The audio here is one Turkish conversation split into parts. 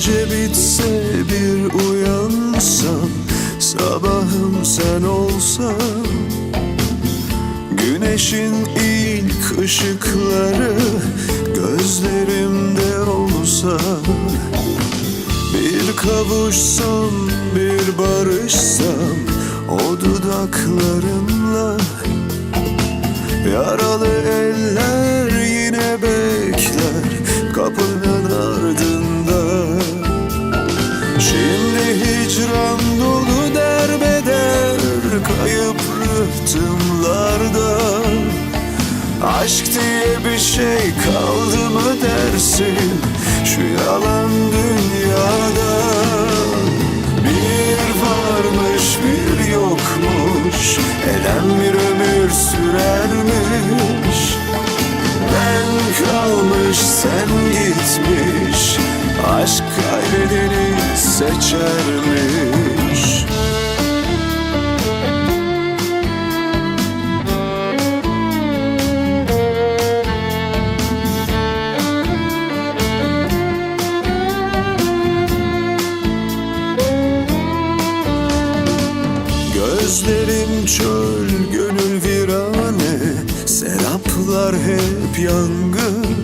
gece bitse bir uyansam Sabahım sen olsan. Güneşin ilk ışıkları gözlerimde olsa. Bir kavuşsam, bir barışsam o dudaklarınla Yaralı eller Şimdi hicran dolu derbeder kayıp rıhtımlarda. Aşk diye bir şey kaldı mı dersin şu yalan dünyada? Bir varmış bir yokmuş elem bir ömür sürermiş. Ben kalmış sen gitmiş Aşk kaybedeni seçermiş. Gözlerim çöl, gönül virane Seraplar hep yangın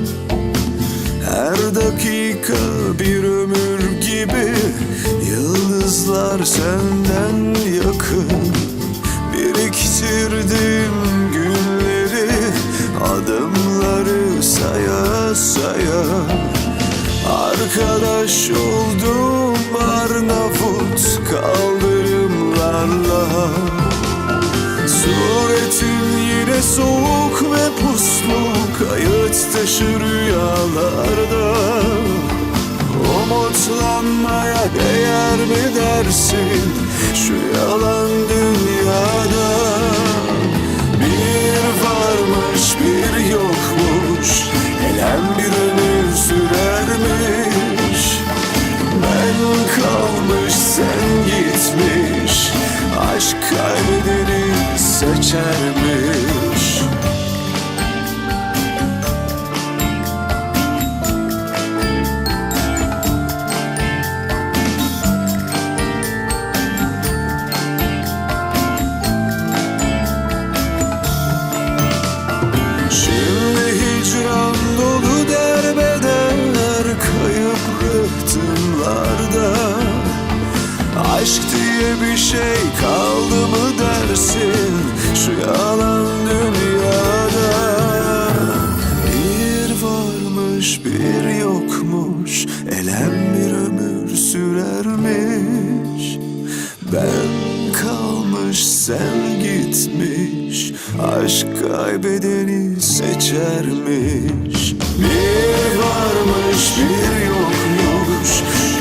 dakika bir ömür gibi. Yıldızlar senden yakın. Biriktirdim günleri Adımları saya saya. Arkadaş oldum Arnavut kaldırımlarla. Suretin yine soğuk ve puslu. Kayıt dışı rüyalarda mi dersin Şu yalan dünyada? Bir varmış bir yokmuş Elem bir ömür sürermiş. Ben kalmış sen gitmiş Aşk kaybedeni seçermiş bir şey kaldı mı dersin? Şu yalan dünyada Bir varmış bir yokmuş. Elem bir ömür sürermiş. Ben kalmış sen gitmiş. Aşk kaybedeni seçermiş. Bir varmış bir yokmuş.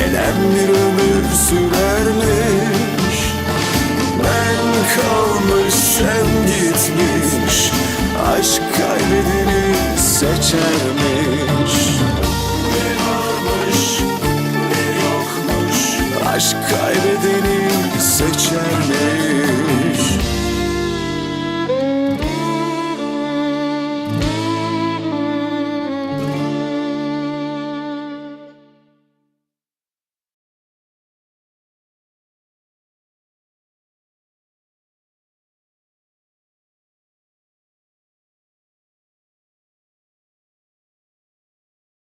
Elem bir ömür sürer Sen gitmiş Aşk kaybedeni seçer mi?